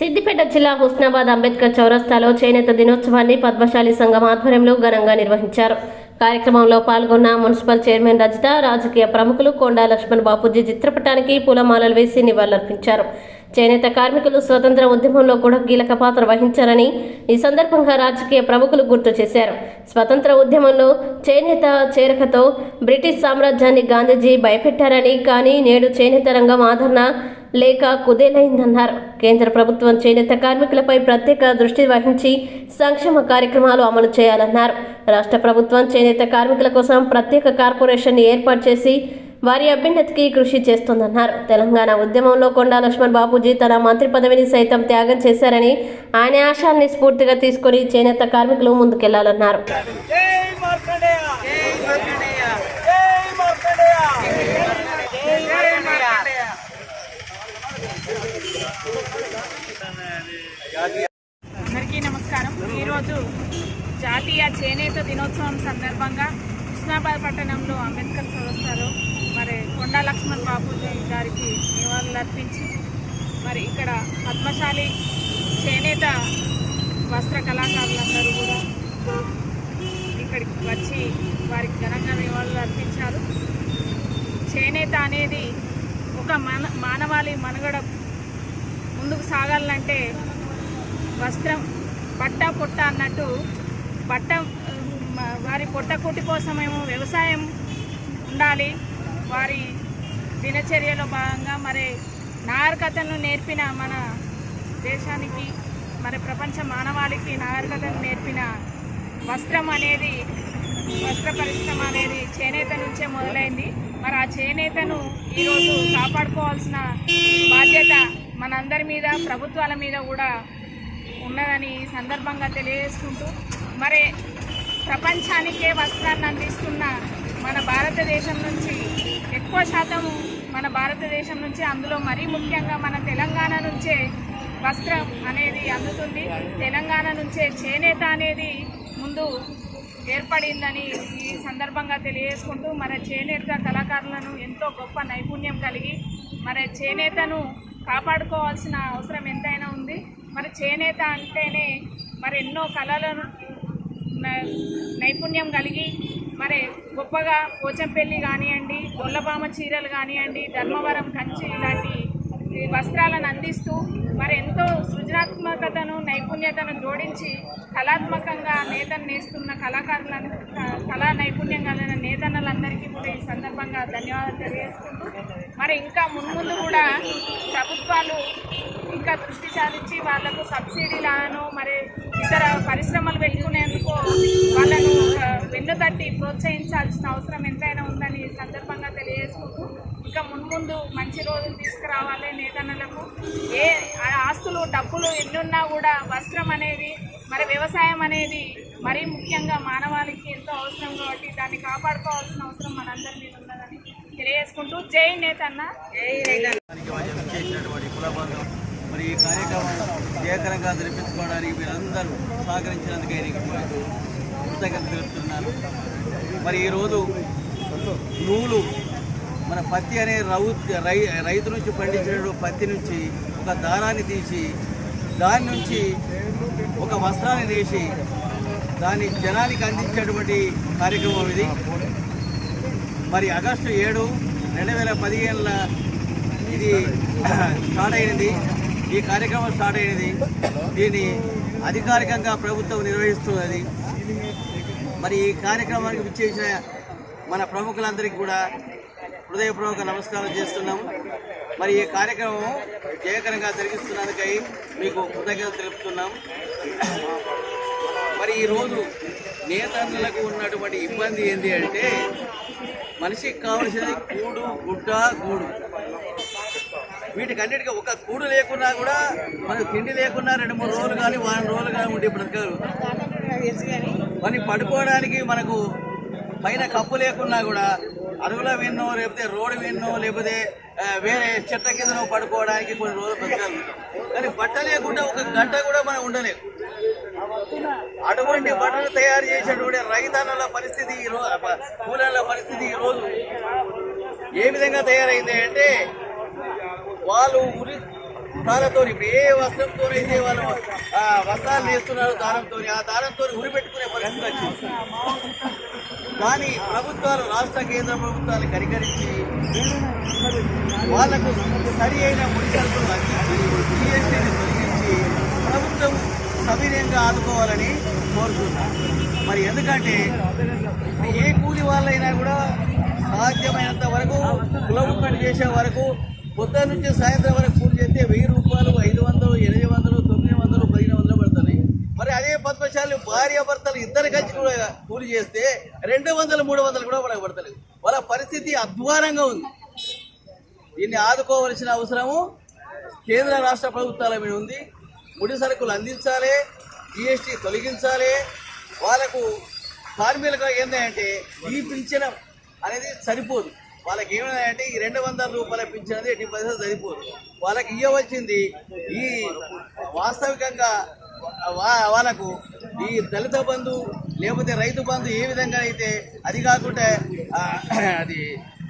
సిద్దిపేట జిల్లా హుస్నాబాద్ అంబేద్కర్ చౌరస్తాలో చేనేత దినోత్సవాన్ని పద్మశాలి సంఘం ఆధ్వర్యంలో ఘనంగా నిర్వహించారు. కార్యక్రమంలో పాల్గొన్న మున్సిపల్ చైర్మన్ రజిత రాజకీయ ప్రముఖులు కొండా లక్ష్మణ్ బాపూజీ చిత్రపటానికి పూలమాలలు వేసి నివాళులర్పించారు. చేనేత కార్మికులు స్వతంత్ర ఉద్యమంలో కూడా కీలక పాత్ర వహించారని ఈ సందర్భంగా రాజకీయ ప్రముఖులు గుర్తు చేశారు. స్వతంత్ర ఉద్యమంలో చేనేత చేరకతో బ్రిటిష్ సామ్రాజ్యాన్ని గాంధీజీ భయపెట్టారని కానీ నేడు చేనేత రంగం ఆదరణ లేక కుదేలైందన్నారు. కేంద్ర ప్రభుత్వం చేనేత కార్మికులపై ప్రత్యేక దృష్టి వహించి సంక్షేమ కార్యక్రమాలు అమలు చేయాలన్నారు. రాష్ట్ర ప్రభుత్వం చేనేత కార్మికుల కోసం ప్రత్యేక కార్పొరేషన్ ఏర్పాటు చేసి వారి అభ్యున్నతికి కృషి చేస్తోందన్నారు. తెలంగాణ ఉద్యమంలో కొండా లక్ష్మణ్ బాపూజీ తన మంత్రి పదవిని సైతం త్యాగం చేశారని ఆయన ఆశాన్ని స్ఫూర్తిగా తీసుకుని చేనేత కార్మికులు ముందుకెళ్ళాలన్నారు. అందరికీ నమస్కారం. ఈరోజు జాతీయ చేనేత దినోత్సవం సందర్భంగా హుస్నాబాద్ పట్టణంలో అంబేద్కర్ చౌరస్తాలో కొండా లక్ష్మణ్ బాబూజీ గారికి నివాళులర్పించి మరి ఇక్కడ పద్మశాలి చేనేత వస్త్ర కళాకారులందరూ కూడా ఇక్కడికి వచ్చి వారికి ఘనంగా నివాళులు అర్పించారు చేనేత అనేది ఒక మన మానవాళి మనుగడ ముందుకు సాగాలంటే వస్త్రం బట్ట పొట్ట అన్నట్టు బట్ట వారి పొట్ట కొట్టి కోసమేమో వ్యవసాయం ఉండాలి. వారి దినచర్యలో భాగంగా మరి నాగరికతను నేర్పిన మన దేశానికి మరి ప్రపంచ మానవాళికి నాగరికతను నేర్పిన వస్త్రం అనేది వస్త్ర పరిశ్రమ అనేది చేనేత నుంచే మొదలైంది. మరి ఆ చేనేతను ఈరోజు కాపాడుకోవాల్సిన బాధ్యత మనందరి మీద ప్రభుత్వాల మీద కూడా ఉన్నదని ఈ సందర్భంగా తెలియజేసుకుంటూ మరి ప్రపంచానికే వస్త్రాన్ని అందిస్తున్న మన భారతదేశం నుంచి ఎక్కువ శాతం మన భారతదేశం నుంచి అందులో మరీ ముఖ్యంగా మన తెలంగాణ నుంచే వస్త్రం అనేది అందుతుంది. తెలంగాణ నుంచే చేనేత అనేది ముందు ఏర్పడిందని ఈ సందర్భంగా తెలియజేసుకుంటూ మన చేనేత కళాకారులను ఎంతో గొప్ప నైపుణ్యం కలిగి మరి చేనేతను కాపాడుకోవాల్సిన అవసరం ఎంతైనా ఉంది. మరి చేనేత అంటేనే మరి ఎన్నో కళలను నైపుణ్యం కలిగి మరి గొప్పగా పోచంపల్లి కానివ్వండి గొల్లబామ చీరలు కానివ్వండి ధర్మవరం కంచి ఇలాంటి వస్త్రాలను అందిస్తూ మరి ఎంతో సృజనాత్మకతను నైపుణ్యతను జోడించి కళాత్మకంగా నేతను నేస్తున్న కళాకారులను కళా నైపుణ్యం కలిగిన నేతన్నలందరికీ కూడా ఈ సందర్భంగా ధన్యవాదాలు తెలియజేసుకుంటూ మరి ఇంకా మున్ముందు కూడా ప్రభుత్వాలు ఇంకా దృష్టి సారించి వాళ్ళకు సబ్సిడీలను మరి ఇతర పరిశ్రమలు పెట్టుకునేందుకు వాళ్ళను ఆ, వెన్నుతట్టి ప్రోత్సహించాల్సిన అవసరం ఎంతైనా ఉందని ఈ సందర్భంగా తెలియజేసుకుంటూ ఇంకా మున్ముందు మంచి రోజులు తీసుకురావాలి నేతన్నలకు. ఏ ఆస్తులు డబ్బులు ఎన్నున్నా కూడా వస్త్రం అనేది మరి వ్యవసాయం అనేది మరీ ముఖ్యంగా మానవాళికి ఎంతో అవసరం కాబట్టి దాన్ని కాపాడుకోవాల్సిన అవసరం మనందరి మీద ఉన్నదని తెలియజేసుకుంటూ జై నేతన్న. జై నేతన్న. దానికి వాళ్ళు చేసినటువంటి కులబంధం మరి ఈ కార్యక్రమం జయకరంగా జరిపించుకోవడానికి మీరందరూ సహకరించినందుకే కృతజ్ఞత తెలుపుతున్నాను మరి ఈరోజు నూలు మన పత్తి అనే రై రైతు నుంచి పండించిన పత్తి నుంచి ఒక దారాన్ని తీసి దాని నుంచి ఒక వస్త్రాన్ని తీసి దాన్ని జనానికి అందించేటువంటి కార్యక్రమం ఇది. మరి ఆగస్టు ఏడు రెండు వేల పదిహేనుల ఇది స్టార్ట్ అయినది. ఈ కార్యక్రమం స్టార్ట్ అయినది. దీన్ని అధికారికంగా ప్రభుత్వం నిర్వహిస్తున్నది. మరి ఈ కార్యక్రమానికి విచ్చేసిన మన ప్రముఖులందరికీ కూడా హృదయపూర్వక నమస్కారం చేస్తున్నాం మరి ఈ కార్యక్రమం జయకరంగా జరిగిస్తున్నందుకై మీకు కృతజ్ఞత తెలుపుతున్నాం మరి ఈరోజు నేతన్నలకు ఉన్నటువంటి ఇబ్బంది ఏంటి అంటే మనిషికి కావలసింది కూడు గుడ్డ గూడు. వీటికన్నిటికీ ఒక కూడు లేకున్నా కూడా మనకు తిండి లేకున్నా రెండు మూడు రోజులు కానీ వారం రోజులు కానీ ఉండి బ్రతకరు మరి పడుకోవడానికి మనకు పైన కప్పు లేకున్నా కూడా అడవుల విన్నో లేకపోతే రోడ్డు విన్నో లేకపోతే వేరే చెట్ల కిందనో పడుకోవడానికి కొన్ని రోజులు బ్రతకాలి కానీ బట్ట లేకుండా ఒక గంట కూడా మనం ఉండలేము అటువంటి బట్టలు తయారు చేసేటువంటి రైతన్నుల పరిస్థితి ఈ రోజు పరిస్థితి ఈ రోజు. ఏ విధంగా తయారైంది అంటే వాళ్ళు ఉరి దారంతో ఇప్పుడు ఏ వస్త్రంతో అయితే వాళ్ళు ఆ, వస్త్రాలు వేస్తున్నారు దారంతో ఆ దారంతో ఉరిపెట్టుకునే పరిస్థితి వచ్చింది. కానీ ప్రభుత్వాలు రాష్ట్ర కేంద్ర ప్రభుత్వాలు కనికరించి వాళ్ళకు సరి అయిన ముడి అందించి జీఎస్టీని తొలగించి ప్రభుత్వం సవినయంగా ఆదుకోవాలని కోరుతున్నాను మరి ఎందుకంటే ఏ కూలి వాళ్ళైనా కూడా సాధ్యమైనంత వరకు కులం చేసే వరకు పొద్దున్న నుంచి సాయంత్రం వరకు పూజ చేస్తే వెయ్యి రూపాయలు ఐదు వందలు ఎనిమిది వందలు తొమ్మిది వందలు పదిహేను వందలు పడతాయి. మరి అదే పద్మశాలి భార్య భర్తలు ఇద్దరు కలిసి కూడా కూలి చేస్తే రెండు వందలు మూడు వందలు కూడా వాళ్ళకి పడతలేదు. వాళ్ళ పరిస్థితి అధ్వానంగా ఉంది. దీన్ని ఆదుకోవలసిన అవసరము కేంద్ర రాష్ట్ర ప్రభుత్వాల మీద ఉంది. ముడి సరుకులు అందించాలి జిఎస్టీ తొలగించాలి. వాళ్ళకు కార్మికులకు ఏంటంటే ఈ పింఛన అనేది సరిపోదు. వాళ్ళకి ఏమైందంటే ఈ రెండు వందల రూపాయల పింఛన్ ఎట్టి సరిపోదు. వాళ్ళకి ఇవ్వవలసింది ఈ వాస్తవికంగా వా- వాళ్ళకు ఈ దళిత బంధు లేకపోతే రైతు బంధు ఏ విధంగా అయితే అది కాకుండా అది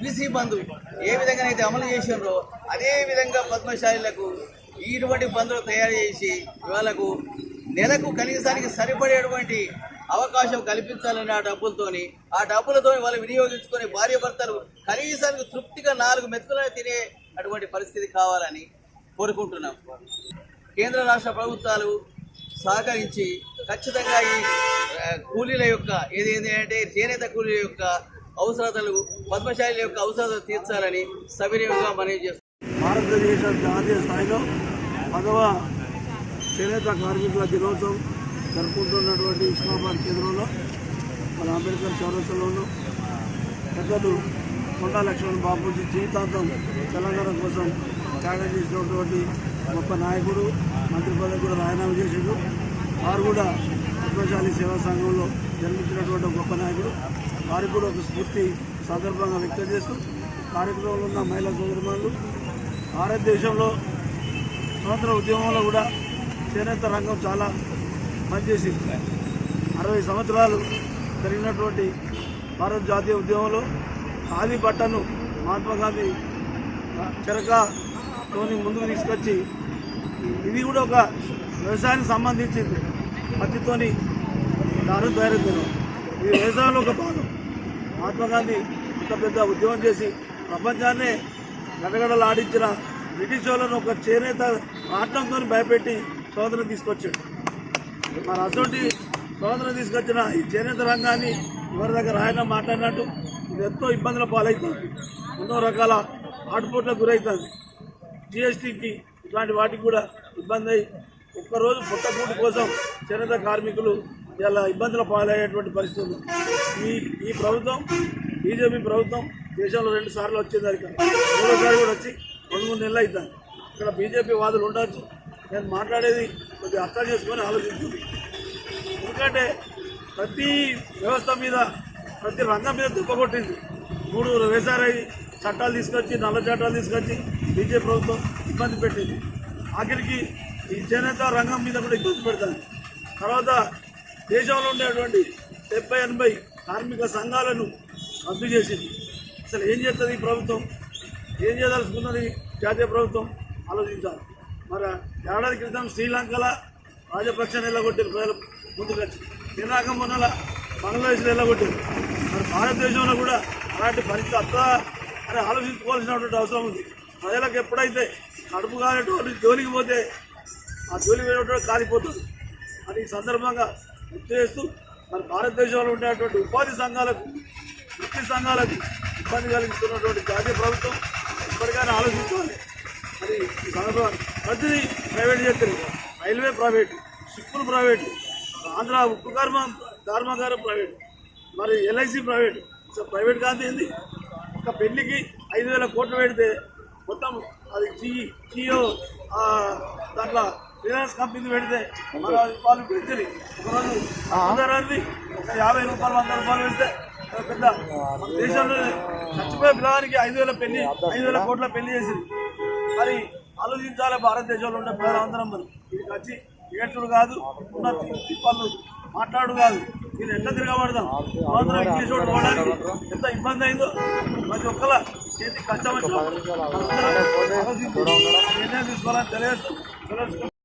బీసీ బంధు ఏ విధంగా అయితే అమలు చేసినారో అదే విధంగా పద్మశాలీలకు ఇటువంటి బంధువులు తయారు చేసి వాళ్ళకు నెలకు కనీసానికి సరిపడేటువంటి అవకాశం కల్పించాలని ఆ డబ్బులతోని ఆ డబ్బులతో వాళ్ళు వినియోగించుకొని భార్య భర్తలు కనీసానికి తృప్తిగా నాలుగు మెతుకులను తినే అటువంటి పరిస్థితి కావాలని కోరుకుంటున్నాం. కేంద్ర రాష్ట్ర ప్రభుత్వాలు సహకరించి ఖచ్చితంగా ఈ కూలీల యొక్క ఏది అంటే చేనేత కూలీల యొక్క అవసరతలు పద్మశాలి యొక్క అవసరతలు తీర్చాలని సవినయంగా మనవి చేస్తున్నాం భారతదేశ జాతీయ స్థాయిలో పదవ చేనేత కార్మికుల దినోత్సవం జరుపుకుంటున్నటువంటి ఇస్లామాబాద్ కేంద్రంలో మన అంబేద్కర్ చౌరస్లోను పెద్దలు కొండా లక్ష్మణ్ బాపూజీ జీవితాంతం తెలంగాణ కోసం త్యాగం చేసినటువంటి గొప్ప నాయకుడు మంత్రి పదవి కూడా రాజీనామా చేసిండు. వారు కూడా పద్మశాలి సేవా సంఘంలో జన్మించినటువంటి గొప్ప నాయకుడు. వారికి కూడా ఒక స్ఫూర్తి సందర్భంగా వ్యక్తం చేస్తూ కార్యక్రమంలో ఉన్న మహిళా సోదరులు భారతదేశంలో స్వతంత్ర ఉద్యమంలో కూడా చేనేత రంగం చాలా పనిచేసి అరవై సంవత్సరాలు జరిగినటువంటి భారత జాతీయ ఉద్యమంలో ఖాళీ బట్టను మహాత్మా గాంధీ చెరకతోని ముందుకు తీసుకొచ్చి ఇది కూడా ఒక వ్యవసాయానికి సంబంధించింది. పత్తితోని దారు తయారు చేయడం ఇది వ్యవసాయంలో ఒక భాగం. మహాత్మా గాంధీ ఇంత పెద్ద ఉద్యమం చేసి ప్రపంచాన్నే గడగడలాడించిన బ్రిటిష్ వాళ్ళను ఒక చేనేత రాట్నంతో భయపెట్టి స్వాతంత్రం తీసుకొచ్చాడు. మరి అటువంటి స్వాతంత్రం తీసుకొచ్చిన ఈ చేనేత రంగాన్ని ఎవరి దగ్గర ఆయన మాట్లాడినట్టు ఇది ఎంతో ఇబ్బందుల పాలవుతుంది ఎన్నో రకాల ఆటుపోట్లకు గురవుతుంది జిఎస్టీకి ఇట్లాంటి వాటికి కూడా ఇబ్బంది అయ్యి ఒక్కరోజు పుట్టకూటి కోసం చేనేత కార్మికులు ఇలా ఇబ్బందుల పాలయ్యేటువంటి పరిస్థితులు ఈ ఈ ప్రభుత్వం బీజేపీ ప్రభుత్వం దేశంలో రెండు సార్లు వచ్చింది అది మూడోసారి కూడా వచ్చి రెండు మూడు నెలలు అవుతుంది ఇక్కడ బీజేపీ వాదులు ఉండొచ్చు. నేను మాట్లాడేది కొద్దిగా అర్థం చేసుకొని ఆలోచించింది ఎందుకంటే ప్రతి వ్యవస్థ మీద ప్రతి రంగం మీద దెబ్బ మూడు వేసారై చట్టాలు తీసుకొచ్చి నల్ల చట్టాలు తీసుకొచ్చి బీజేపీ ప్రభుత్వం ఇబ్బంది పెట్టింది. ఆఖరికి ఈ చేనేత రంగం మీద కూడా ఇబ్బంది పెడతాను తర్వాత దేశంలో ఉండేటువంటి డెబ్బై ఎనభై కార్మిక సంఘాలను రద్దు చేసింది. అసలు ఏం చేస్తుంది ఈ ప్రభుత్వం? ఏం చేయదలుచుకున్నది జాతీయ ప్రభుత్వం? ఆలోచించాలి. మరి ఏడాది క్రితం శ్రీలంకల రాజపక్షాన్ని నిలగొట్టిన ప్రజలు ముందుకొచ్చి ఇరాక మొన్నల బంగ్లాదేశ్లో నిలగొట్టింది. మరి భారతదేశంలో కూడా అలాంటి పరిస్థితి అత్తా అని ఆలోచించుకోవాల్సినటువంటి అవసరం ఉంది. ప్రజలకు ఎప్పుడైతే కడుపు కానటువంటి జోలికి పోతే ఆ జోలి పోయినటువంటి కాలిపోతుంది. అని ఈ సందర్భంగా గుర్తు చేస్తూ మరి భారతదేశంలో ఉండేటువంటి ఉపాధి సంఘాలకు వృత్తి సంఘాలకు ఇబ్బంది కలిగిస్తున్నటువంటి జాతీయ ప్రభుత్వం ఇప్పటికైనా ఆలోచించుకోవాలి. మరి ఈ సందర్భంగా ప్రతిదీ ప్రైవేట్ చేస్తారు. రైల్వే ప్రైవేట్ షిప్పులు ప్రైవేట్ ఆంధ్ర ఉక్కు కర్మ కర్మాగారం ప్రైవేట్ మరి ఎల్ఐసి ప్రైవేట్ సో ప్రైవేట్ కాదు ఏంది? ఒక పెళ్ళికి ఐదు వేల కోట్లు పెడితే మొత్తం అది జీ జియో దాంట్లో రిలయన్స్ కంపెనీ పెడితే మన వాళ్ళు పెంచని ఒకరోజు ఆధారాన్ని ఒక యాభై రూపాయలు వంద రూపాయలు పెడితే పెద్ద. మన దేశంలో చచ్చిపోయే పిల్లవానికి ఐదు వేల పెళ్ళి ఐదు వేల కోట్ల పెళ్ళి చేసింది. మరి ఆలోచించాలి భారతదేశంలో ఉండే ప్రజలందరం మరి ఇది వచ్చి ఏడ్చుడు కాదు ఉన్న తిప్పలు మాట్లాడు కాదు. మీరు ఎట్లా తిరగబడదాం? స్వాతంత్రం ఇంగ్లీష్ వాడు పోవడానికి ఎంత ఇబ్బంది అయిందో ప్రతి ఒక్కల చేతి కష్టం నిర్ణయం తీసుకోవాలని తెలియజేస్తూ